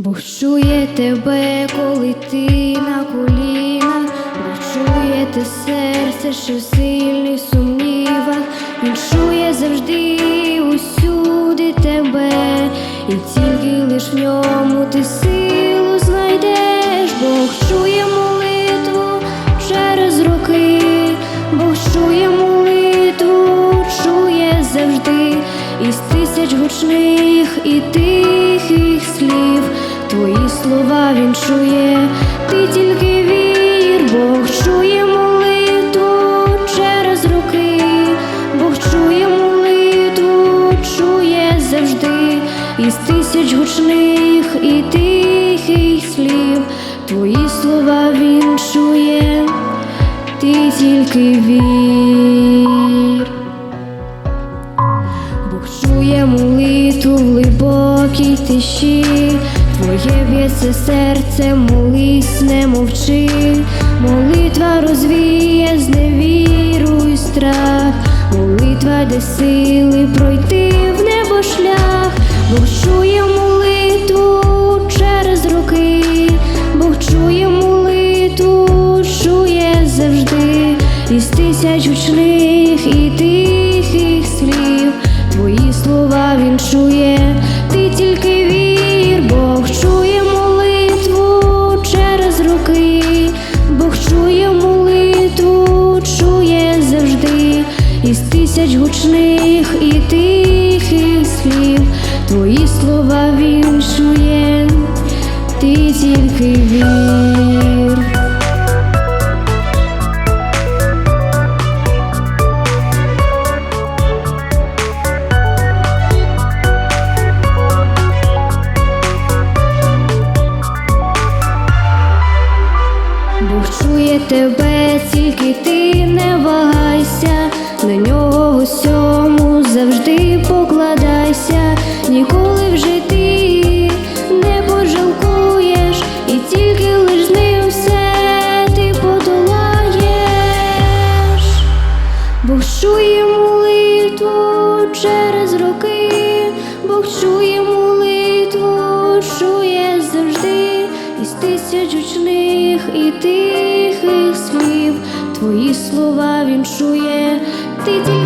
Бог чує тебе, коли ти на колінах, чує те серце, що сильний сумнівах, Він чує завжди усюди тебе, і тільки лиш в ньому ти силу знайдеш, Бог чує молитву через роки, Бог чує молитву, чує завжди, із тисяч гучних і тихих слів, твої слова він чує, ти тільки вір, Бог чує молитву через роки, Бог чує молитву, чує завжди, із тисяч гучних і тихих слів, твої слова він чує, ти тільки вір. Бог чує молитву в глибокій тиші, Твоє б'ється серце, молись, не мовчи, молитва розвіє зневіру і страх, молитва де сили пройти в небо шлях, Бог чує молитву через роки, Бог чує молитву, чує завжди, із тисяч гучних із тисяч гучних і тихих слів, твої слова він чує, ти тільки вір. Бог чує тебе, тільки ти не вагайся, на нього в усьому завжди покладайся, ніколи в житті не пожалкуєш, і тільки лиш ним все ти подолаєш. Бог чує молитву через роки, Бог чує молитву, чує завжди, із тисяч гучних і тихих слів, твої слова він чує, ти